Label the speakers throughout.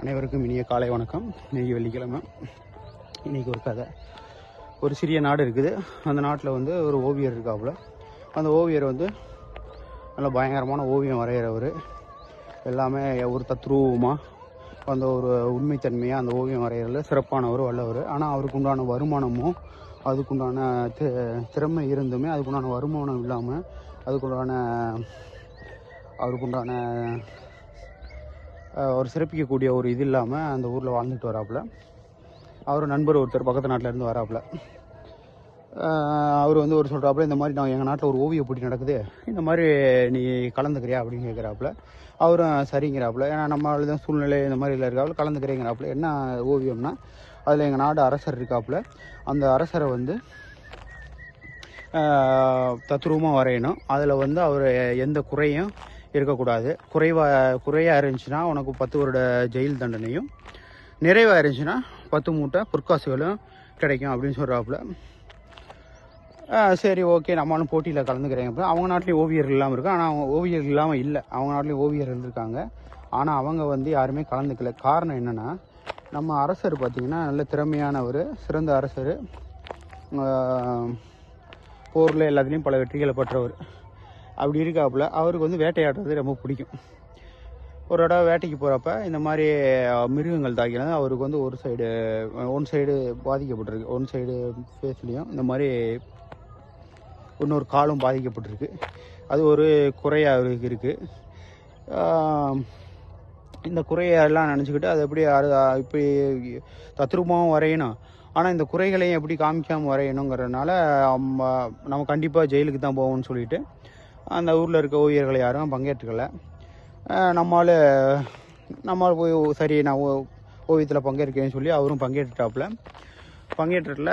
Speaker 1: அனைவருக்கும் இனிய காலை வணக்கம். இன்னைக்கு வெள்ளிக்கிழமை. இன்னைக்கு ஒரு கதை. ஒரு சிறிய நாடு இருக்குது. அந்த நாட்டில் வந்து ஒரு ஓவியர் இருக்காப்புல. அந்த ஓவியர் வந்து நல்ல பயங்கரமான ஓவியம் வரைகிறவர் எல்லாமே ஒரு தத்ரூபமாக அந்த ஒரு உண்மைத்தன்மையாக அந்த ஓவியம் வரைகிறதுல சிறப்பானவர் வல்லவர். ஆனால் அவருக்கு உண்டான வருமானமும் அதுக்குண்டான தி- திறமை இருந்துமே அதுக்குண்டான வருமானம் இல்லாமல் அதுக்குண்டான அவருக்குண்டான ஒரு சிறப்பிக்கக்கூடிய ஒரு இது இல்லாமல் அந்த ஊரில் வாழ்ந்துட்டு வராப்புல. அவர் நண்பர் ஒருத்தர் பக்கத்து நாட்டிலேருந்து வராப்புல. அவர் வந்து ஒரு சொல்கிறாப்புல இந்த மாதிரி நான் எங்கள் நாட்டில் ஒரு ஓவிய போட்டி நடக்குது. இந்த மாதிரி நீ கலந்துக்கிறியா? அப்படின்னு கேட்குறாப்புல அவரும் சரிங்கிறாப்புல. ஏன்னா நம்மளால தான் சூழ்நிலை இந்த மாதிரி இல்லை இருக்காப்புல கலந்துக்கிறேங்கிறாப்புல. என்ன ஓவியம்னா அதில் எங்கள் நாடு அரசர் இருக்காப்புல. அந்த அரசரை வந்து தத்ரூபமாக வரையணும். அதில் வந்து அவர் எந்த குறையும் இருக்கக்கூடாது. குறைவாக குறையாக இருந்துச்சுன்னா உனக்கு பத்து வருட ஜெயில் தண்டனையும் நிறைவாக இருந்துச்சுன்னா பத்து மூட்டை பொற்காசுகளும் கிடைக்கும் அப்படின்னு சொல்கிறாப்புல சரி ஓகே நம்மளும் போட்டியில் கலந்துக்கிறேன். அப்போ அவங்க நாட்டிலையும் ஓவியர்கள் இல்லாமல் இருக்கு ஆனால் அவங்க ஓவியர்கள் இல்லாமல் இல்லை. அவங்க நாட்டிலையும் ஓவியர்கள் இருந்திருக்காங்க ஆனால் அவங்க வந்து யாருமே கலந்துக்கல. காரணம் என்னென்னா நம்ம அரசர் பார்த்திங்கன்னா நல்ல திறமையானவர் சிறந்த அரசர். போரில் எல்லாத்துலேயும் பல வெற்றிகளை பெற்றவர். அப்படி இருக்காப்புல அவருக்கு வந்து வேட்டையாடுறது ரொம்ப பிடிக்கும். ஒரு தடவை வேட்டைக்கு போகிறப்ப இந்த மாதிரி மிருகங்கள் தாக்கினது அவருக்கு வந்து ஒரு சைடு ஒன் சைடு பாதிக்கப்பட்டிருக்கு. ஒன் சைடு ஃபேஸ்லேயும் இந்த மாதிரி இன்னொரு காலும் பாதிக்கப்பட்டிருக்கு. அது ஒரு குறையாக அவருக்கு இருக்குது இந்த குறையெல்லாம் நினச்சிக்கிட்டு அது எப்படி அரு இப்படி தத்ரூபமாகவும் வரையணும். ஆனால் இந்த குறைகளையும் எப்படி காமிக்காமல் வரையணுங்கிறதுனால நம்ம கண்டிப்பாக ஜெயிலுக்கு தான் போவோம்னு சொல்லிட்டு அந்த ஊரில் இருக்க ஓவியர்களை யாரும் பங்கேற்றுக்கல. நம்மால் நம்மால் போய் சரி நான் ஓ ஓவியத்தில் பங்கேற்கிறேன்னு சொல்லி அவரும் பங்கேற்றுட்டாப்புல. பங்கேற்றதுல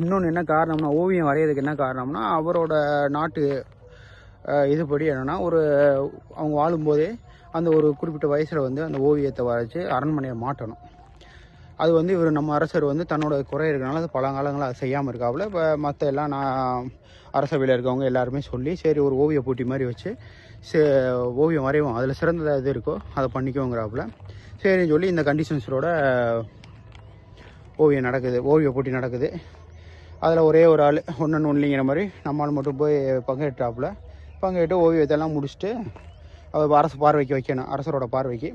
Speaker 1: இன்னொன்று என்ன காரணம்னா ஓவியம் வரைகிறதுக்கு என்ன காரணம்னா அவரோட நாட்டு இதுபடி என்னென்னா ஒரு அவங்க வாழும்போதே அந்த ஒரு குறிப்பிட்ட வயசில் வந்து அந்த ஓவியத்தை வரைச்சி அரண்மனையை மாட்டணும். அது வந்து இவர் நம்ம அரசர் வந்து தன்னோட குறை இருக்கிறனால அது பழங்காலங்களாக அதை செய்யாமல் இருக்காப்புல. இப்போ மற்ற எல்லாம் நான் அரசவையில் இருக்கவங்க எல்லாருமே சொல்லி சரி ஒரு ஓவிய போட்டி மாதிரி வச்சு சே ஓவியம் வரைவோம். அதில் சிறந்ததாக எது இருக்கோ அதை பண்ணிக்கோங்கிறாப்புல. சரின்னு சொல்லி இந்த கண்டிஷன்ஸோட ஓவியம் நடக்குது ஓவிய போட்டி நடக்குது. அதில் ஒரே ஒரு ஆள் ஒன்று ஒன்றுங்கிற மாதிரி நம்மால் மட்டும் போய் பங்கேற்றாப்புல. பங்கேற்று ஓவியத்தெல்லாம் முடிச்சுட்டு அவர் அரசு பார்வைக்கு வைக்கணும் அரசரோட பார்வைக்கு.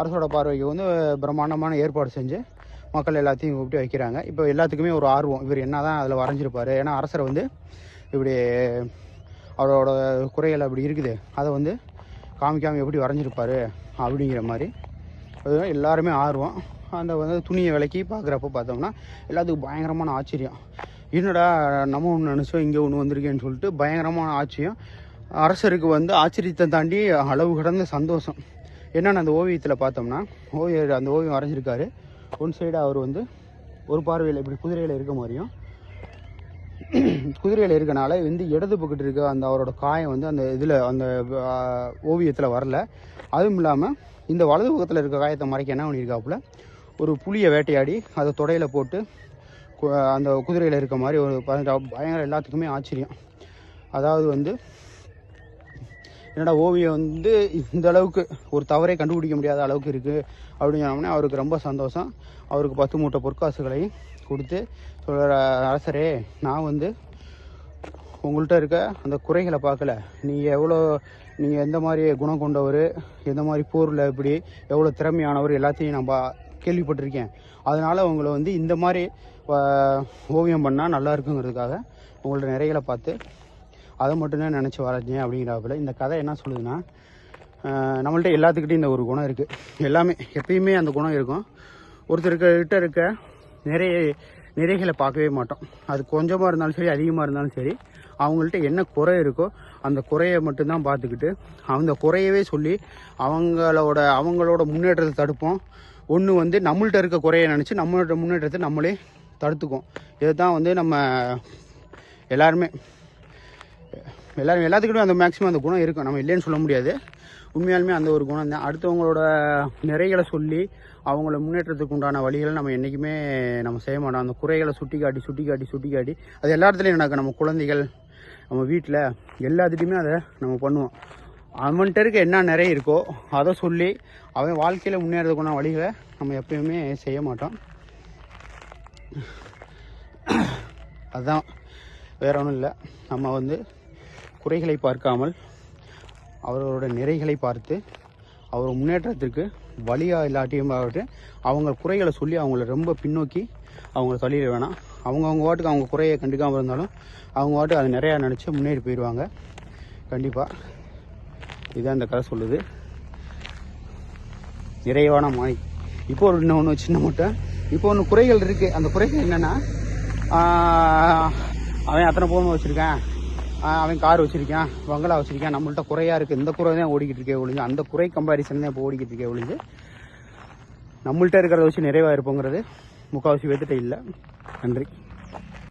Speaker 1: அரசோட பார்வைக்கு வந்து பிரம்மாண்டமான ஏற்பாடு செஞ்சு மக்கள் எல்லாத்தையும் கூப்பிட்டு வைக்கிறாங்க. இப்போ எல்லாத்துக்குமே ஒரு ஆர்வம். இவர் என்ன தான் அதில் வரைஞ்சிருப்பார்? ஏன்னா அரசரை வந்து இப்படி அவரோட குறைகள் அப்படி இருக்குது. அதை வந்து காமிக்காமல் எப்படி வரைஞ்சிருப்பார் அப்படிங்கிற மாதிரி. அது எல்லாருமே ஆர்வம். அந்த வந்து துணியை விலைக்கு பார்க்குறப்ப பார்த்தோம்னா எல்லாத்துக்கும் பயங்கரமான ஆச்சரியம். என்னடா நம்ம ஒன்று நினச்சோம் இங்கே ஒன்று வந்திருக்கேன்னு சொல்லிட்டு பயங்கரமான ஆச்சரியம். அரசருக்கு வந்து ஆச்சரியத்தை தாண்டி அளவு கடந்த சந்தோஷம். என்னென்ன அந்த ஓவியத்தில் பார்த்தோம்னா ஓவியர் அந்த ஓவியம் வரைஞ்சிருக்காரு. ஒன் சைடு அவர் வந்து ஒரு பார்வையில் இப்படி குதிரையில் இருக்க மாதிரியும் குதிரையில் இருக்கனால வந்து இடது பக்கத்து இருக்க அந்த அவரோட காயம் வந்து அந்த இதில் அந்த ஓவியத்தில் வரல. அதுவும் இல்லாமல் இந்த வலது பக்கத்தில் இருக்க காயத்தை மறைக்க என்ன பண்ணியிருக்காப்புல ஒரு புளியை வேட்டையாடி அதை தொடையில் போட்டு கு- அந்த குதிரையில் இருக்க மாதிரி ஒரு பயங்கர எல்லாத்துக்குமே ஆச்சரியம். அதாவது வந்து என்னடா ஓவியம் வந்து இந்த அளவுக்கு ஒரு தவறை கண்டுபிடிக்க முடியாத அளவுக்கு இருக்குது அப்படின்னு சொன்னோம்னா அவருக்கு ரொம்ப சந்தோஷம். அவருக்கு பத்து மூட்டை பொற்காசுகளையும் கொடுத்து சொல்கிற அரசரே நான் வந்து உங்கள்கிட்ட இருக்க அந்த குறைகளை பார்க்கல. நீங்கள் எவ்வளோ நீங்கள் எந்த மாதிரி குணம் கொண்டவர் எந்த மாதிரி போரில் எப்படி எவ்வளோ திறமையானவர் எல்லாத்தையும் நான் பா கேள்விப்பட்டிருக்கேன். அதனால் உங்களை வந்து இந்த மாதிரி ஓவியம் பண்ணால் நல்லா இருக்குங்கிறதுக்காக உங்களோட நிறைகளை பார்த்து அதை மட்டும்தான் நினச்சி வரைஞ்சேன் அப்படிங்கிறாப்புல. இந்த கதை என்ன சொல்லுதுன்னா நம்மள்ட்ட எல்லாத்துக்கிட்டையும் இந்த ஒரு குணம் இருக்குது எல்லாமே எப்பயுமே அந்த குணம் இருக்கும். ஒருத்தருக்கிட்ட இருக்க நிறைய நிறைகளை பார்க்கவே மாட்டோம். அது கொஞ்சமாக இருந்தாலும் சரி அதிகமாக இருந்தாலும் சரி அவங்கள்ட்ட என்ன குறை இருக்கோ அந்த குறையை மட்டும்தான் பார்த்துக்கிட்டு அந்த குறையவே சொல்லி அவங்களோட அவங்களோட முன்னேற்றத்தை தடுப்போம். ஒன்று வந்து நம்மள்ட்ட இருக்க குறையை நினச்சி நம்மளோட முன்னேற்றத்தை நம்மளே தடுத்துக்கும் இதுதான் வந்து நம்ம எல்லாருமே எல்லாரும் எல்லாத்துக்கிட்டும் அந்த மேக்ஸிமம் அந்த குணம் இருக்கும். நம்ம இல்லைன்னு சொல்ல முடியாது. உண்மையாலுமே அந்த ஒரு குணம் தான். அடுத்தவங்களோட நிறைகளை சொல்லி அவங்கள முன்னேற்றத்துக்கு உண்டான வழிகளை நம்ம என்றைக்குமே நம்ம செய்ய மாட்டோம். அந்த குறைகளை சுட்டி காட்டி சுட்டி காட்டி சுட்டி காட்டி அது எல்லா இடத்துலையும் நடக்கும். நம்ம குழந்தைகள் நம்ம வீட்டில் எல்லாத்துட்டையுமே அதை நம்ம பண்ணுவோம். அவன்கிட்ட இருக்க என்ன நிறைய இருக்கோ அதை சொல்லி அவன் வாழ்க்கையில் முன்னேறதுக்குள்ள வழிகளை நம்ம எப்பயுமே செய்ய மாட்டோம். அதுதான் வேற ஒன்றும் இல்லை. நம்ம வந்து குறைகளை பார்க்காமல் அவர்களோட நிறைகளை பார்த்து அவர் முன்னேற்றத்திற்கு வழியாக இல்லாட்டியும் ஆகட்டு அவங்க குறைகளை சொல்லி அவங்கள ரொம்ப பின்னோக்கி அவங்கள தள்ளிட வேணாம். அவங்க அவங்க வாட்டுக்கு அவங்க குறையை கண்டுக்காமல் இருந்தாலும் அவங்க வாட்டுக்கு அதை நிறையா நினச்சி முன்னேறி போயிடுவாங்க. கண்டிப்பாக இதுதான் இந்த கதை சொல்லுது. நிறைவான மாய். இப்போ ஒரு இன்னும் ஒன்று சின்ன மட்டும் இப்போ ஒன்று குறைகள் இருக்குது அந்த குறைகள் என்னென்னா அவன் அத்தனை போன் வச்சுருக்கேன்? அவன் கார் வச்சிருக்கான் பங்களா வச்சிருக்கான். நம்மள்ட்ட குறையா இருக்கு. இந்த குறை தான் ஓடிக்கிட்டு இருக்கே ஒழிஞ்சு. அந்த குறை கம்பாரிசன் தான் இப்போ ஓடிக்கிட்டு இருக்கே ஒழிஞ்சு. நம்மள்ட்ட இருக்கிறத வச்சு நிறைவா இருப்போங்கிறது முக்கால்வாசி பேர்த்திட்ட இல்லை. நன்றி.